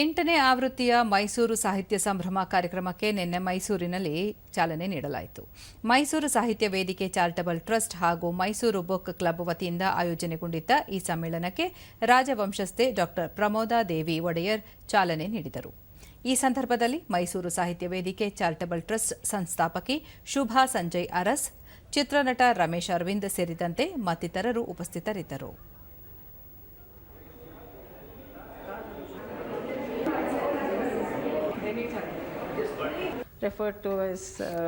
ಎಂಟನೇ ಆವೃತ್ತಿಯ ಮೈಸೂರು ಸಾಹಿತ್ಯ ಸಂಭ್ರಮ ಕಾರ್ಯಕ್ರಮಕ್ಕೆ ನಿನ್ನೆ ಮೈಸೂರಿನಲ್ಲಿ ಚಾಲನೆ ನೀಡಲಾಯಿತು. ಮೈಸೂರು ಸಾಹಿತ್ಯ ವೇದಿಕೆ ಚಾರಿಟಬಲ್ ಟ್ರಸ್ಟ್ ಹಾಗೂ ಮೈಸೂರು ಬುಕ್ ಕ್ಲಬ್ ವತಿಯಿಂದ ಆಯೋಜನೆಗೊಂಡಿದ್ದ ಈ ಸಮ್ಮೇಳನಕ್ಕೆ ರಾಜವಂಶಸ್ಥೆ ಡಾಕ್ಟರ್ ಪ್ರಮೋದಾ ದೇವಿ ಒಡೆಯರ್ ಚಾಲನೆ ನೀಡಿದರು. ಈ ಸಂದರ್ಭದಲ್ಲಿ ಮೈಸೂರು ಸಾಹಿತ್ಯ ವೇದಿಕೆ ಚಾರಿಟಬಲ್ ಟ್ರಸ್ಟ್ ಸಂಸ್ಥಾಪಕಿ ಶುಭಾ ಸಂಜಯ್ ಅರಸ್, ಚಿತ್ರನಟ ರಮೇಶ್ ಅರವಿಂದ್ ಸೇರಿದಂತೆ ಮತ್ತಿತರರು ಉಪಸ್ಥಿತರಿದ್ದರು referred to as uh,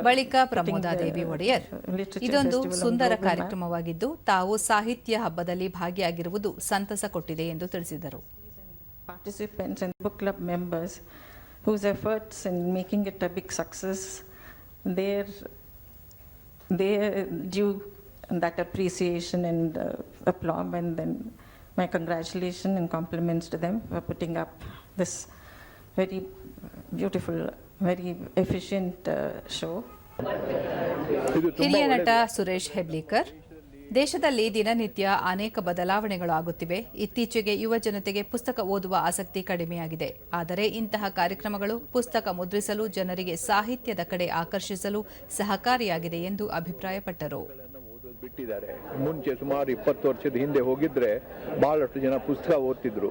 ಬಳಿಕ ಪ್ರಮೋದಾದೇವಿ ಒಡೆಯರ್. ಇದೊಂದು ಸುಂದರ ಕಾರ್ಯಕ್ರಮವಾಗಿದ್ದು ತಾವು ಸಾಹಿತ್ಯ ಹಬ್ಬದಲ್ಲಿ ಭಾಗಿಯಾಗಿರುವುದು ಸಂತಸ ಕೊಟ್ಟಿದೆ ಎಂದು ತಿಳಿಸಿದರು. Participants and book club members whose efforts in it a success there there due my congratulation compliments to them putting up this very beautiful very efficient show ಹಿರಿಯ ನಟ ಸುರೇಶ್ ಹೆಬ್ಲಿಕರ್ ದೇಶದಲ್ಲಿ ದಿನನಿತ್ಯ ಅನೇಕ ಬದಲಾವಣೆಗಳು ಆಗುತ್ತಿವೆ. ಇತ್ತೀಚೆಗೆ ಯುವ ಜನತೆಗೆ ಪುಸ್ತಕ ಓದುವ ಆಸಕ್ತಿ ಕಡಿಮೆಯಾಗಿದೆ. ಆದರೆ ಇಂತಹ ಕಾರ್ಯಕ್ರಮಗಳು ಪುಸ್ತಕ ಮುದ್ರಿಸಲು ಜನರಿಗೆ ಸಾಹಿತ್ಯದ ಕಡೆ ಆಕರ್ಷಿಸಲು ಸಹಕಾರಿಯಾಗಿದೆ ಎಂದು ಅಭಿಪ್ರಾಯಪಟ್ಟರು. ಬಿಟ್ಟಿದ್ದಾರೆ. ಮುಂಚೆ ಸುಮಾರು ಇಪ್ಪತ್ತು ವರ್ಷದ ಹಿಂದೆ ಹೋಗಿದ್ರೆ ಬಹಳಷ್ಟು ಜನ ಪುಸ್ತಕ ಓದ್ತಿದ್ರು.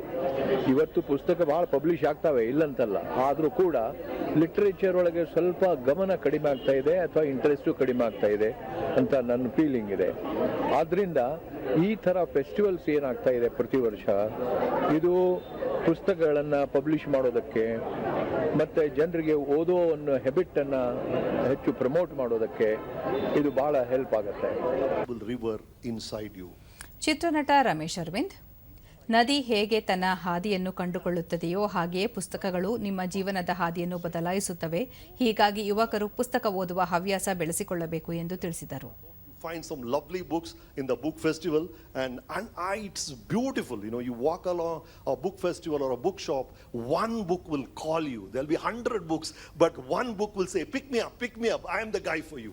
ಇವತ್ತು ಪುಸ್ತಕ ಬಹಳ ಪಬ್ಲಿಷ್ ಆಗ್ತವೆ, ಇಲ್ಲಂತಲ್ಲ. ಆದರೂ ಕೂಡ ಲಿಟ್ರೇಚರ್ ಒಳಗೆ ಸ್ವಲ್ಪ ಗಮನ ಕಡಿಮೆ ಆಗ್ತಾ ಇದೆ ಅಥವಾ ಇಂಟ್ರೆಸ್ಟು ಕಡಿಮೆ ಆಗ್ತಾ ಇದೆ ಅಂತ ನನ್ನ ಫೀಲಿಂಗ್ ಇದೆ. ಆದ್ರಿಂದ ಈ ಥರ ಫೆಸ್ಟಿವಲ್ಸ್ ಏನಾಗ್ತಾ ಇದೆ ಪ್ರತಿ ವರ್ಷ, ಇದು ಪುಸ್ತಕಗಳನ್ನು ಪಬ್ಲಿಷ್ ಮಾಡೋದಕ್ಕೆ ಮತ್ತೆ ಜನರಿಗೆ ಓದೋ ಒಂದು ಹೆಬಿಟ್ ಅನ್ನ ಹೆಚ್ಚು ಪ್ರಮೋಟ್ ಮಾಡೋದಕ್ಕೆ ಇದು ಬಹಳ ಹೆಲ್ಪ್ ಆಗುತ್ತೆ. ಚಿತ್ರನಟ ರಮೇಶ್ ಅರವಿಂದ್ ನದಿ ಹೇಗೆ ತನ್ನ ಹಾದಿಯನ್ನು ಕಂಡುಕೊಳ್ಳುತ್ತದೆಯೋ ಹಾಗೆಯೇ ಪುಸ್ತಕಗಳು ನಿಮ್ಮ ಜೀವನದ ಹಾದಿಯನ್ನು ಬದಲಾಯಿಸುತ್ತವೆ. ಹೀಗಾಗಿ ಯುವಕರು ಪುಸ್ತಕ ಓದುವ ಹವ್ಯಾಸ ಬೆಳೆಸಿಕೊಳ್ಳಬೇಕು ಎಂದು ತಿಳಿಸಿದರು. Find some lovely books in the book festival, and, and I, it's beautiful. You know, you walk along a book festival or a bookshop, one book will call you. There'll be hundred books, but one book will say, "Pick me up, pick me up. I am the guy for you."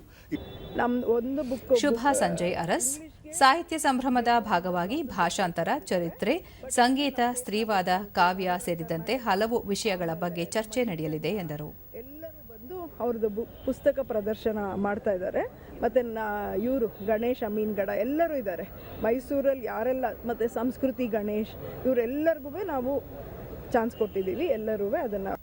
nam one book shubha Sanjay Aras ಸಾಹಿತ್ಯ ಸಂಭ್ರಮದ ಭಾಗವಾಗಿ ಭಾಷಾಂತರ ಚರಿತ್ರೆ ಸಂಗೀತ ಸ್ತ್ರೀವಾದ ಕಾವ್ಯ ಸೇರಿದಂತೆ ಹಲವು ವಿಷಯಗಳ ಬಗ್ಗೆ ಚರ್ಚೆ ನಡೆಯಲಿದೆ ಎಂದರು ಬಂದು ಅವ್ರದ್ದು ಪುಸ್ತಕ ಪ್ರದರ್ಶನ ಮಾಡ್ತಾ ಇದ್ದಾರೆ. ಮತ್ತು ನಾ, ಇವರು ಗಣೇಶ ಅಮೀನ್ಗಡ ಎಲ್ಲರೂ ಇದ್ದಾರೆ. ಮೈಸೂರಲ್ಲಿ ಯಾರೆಲ್ಲ, ಮತ್ತು ಸಂಸ್ಕೃತಿ ಗಣೇಶ್ ಇವರೆಲ್ಲರಿಗೂ ನಾವು ಚಾನ್ಸ್ ಕೊಟ್ಟಿದ್ದೀವಿ. ಎಲ್ಲರೂ ಅದನ್ನು